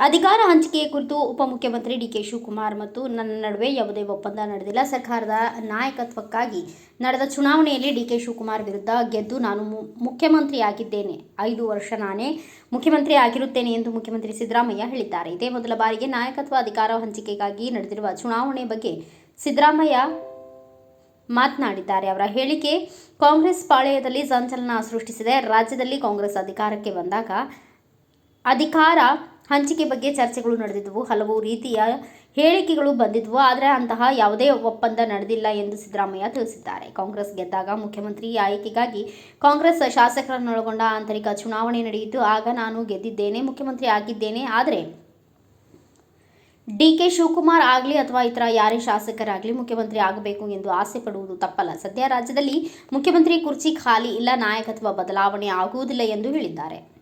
ಹಂಚಿಕೆ ಕುರಿತು ಉಪಮುಖ್ಯಮಂತ್ರಿ ಡಿ ಕೆ ಶಿವಕುಮಾರ್ ಮತ್ತು ನನ್ನ ನಡುವೆ ಯಾವುದೇ ಒಪ್ಪಂದ ನಡೆದಿಲ್ಲ. ಸರ್ಕಾರದ ನಾಯಕತ್ವಕ್ಕಾಗಿ ನಡೆದ ಚುನಾವಣೆಯಲ್ಲಿ ಡಿ ಕೆ ಶಿವಕುಮಾರ್ ವಿರುದ್ಧ ಗೆದ್ದು ನಾನು ಮು- ಮುಖ್ಯಮಂತ್ರಿಯಾಗಿದ್ದೇನೆ ಐದು ವರ್ಷ ನಾನೇ ಮುಖ್ಯಮಂತ್ರಿ ಆಗಿರುತ್ತೇನೆ ಎಂದು ಮುಖ್ಯಮಂತ್ರಿ ಸಿದ್ದರಾಮಯ್ಯ ಹೇಳಿದ್ದಾರೆ. ಇದೇ ಮೊದಲ ಬಾರಿಗೆ ನಾಯಕತ್ವ ಅಧಿಕಾರ ಹಂಚಿಕೆಗಾಗಿ ನಡೆದಿರುವ ಚುನಾವಣೆ ಬಗ್ಗೆ ಸಿದ್ದರಾಮಯ್ಯ ಮಾತನಾಡಿದ್ದಾರೆ. ಅವರ ಹೇಳಿಕೆ ಕಾಂಗ್ರೆಸ್ ಪಾಳೆಯದಲ್ಲಿ ಸಂಚಲನ ಸೃಷ್ಟಿಸಿದೆ. ರಾಜ್ಯದಲ್ಲಿ ಕಾಂಗ್ರೆಸ್ ಅಧಿಕಾರಕ್ಕೆ ಬಂದಾಗ ಅಧಿಕಾರ ಹಂಚಿಕೆ ಬಗ್ಗೆ ಚರ್ಚೆಗಳು ನಡೆದಿದ್ದವು ಹಲವು ರೀತಿಯ ಹೇಳಿಕೆಗಳು ಬಂದಿದ್ವು. ಆದರೆ ಅಂತಹ ಯಾವುದೇ ಒಪ್ಪಂದ ನಡೆದಿಲ್ಲ ಎಂದು ಸಿದ್ದರಾಮಯ್ಯ ತಿಳಿಸಿದ್ದಾರೆ. ಕಾಂಗ್ರೆಸ್ ಗೆದ್ದಾಗ ಮುಖ್ಯಮಂತ್ರಿ ಆಯ್ಕೆಗಾಗಿ ಕಾಂಗ್ರೆಸ್ ಶಾಸಕರನ್ನೊಳಗೊಂಡ ಆಂತರಿಕ ಚುನಾವಣೆ ನಡೆಯಿತು. ಆಗ ನಾನು ಗೆದ್ದಿದ್ದೇನೆ, ಮುಖ್ಯಮಂತ್ರಿ ಆಗಿದ್ದೇನೆ. ಆದರೆ ಡಿ ಕೆ ಶಿವಕುಮಾರ್ ಆಗಲಿ ಅಥವಾ ಇತರ ಯಾರೇ ಶಾಸಕರಾಗಲಿ ಮುಖ್ಯಮಂತ್ರಿ ಆಗಬೇಕು ಎಂದು ಆಸೆ ಪಡುವುದು ತಪ್ಪಲ್ಲ. ಸದ್ಯ ರಾಜ್ಯದಲ್ಲಿ ಮುಖ್ಯಮಂತ್ರಿ ಕುರ್ಚಿ ಖಾಲಿ ಇಲ್ಲ. ನಾಯಕತ್ವ ಬದಲಾವಣೆ ಆಗುವುದಿಲ್ಲ ಎಂದು ಹೇಳಿದ್ದಾರೆ.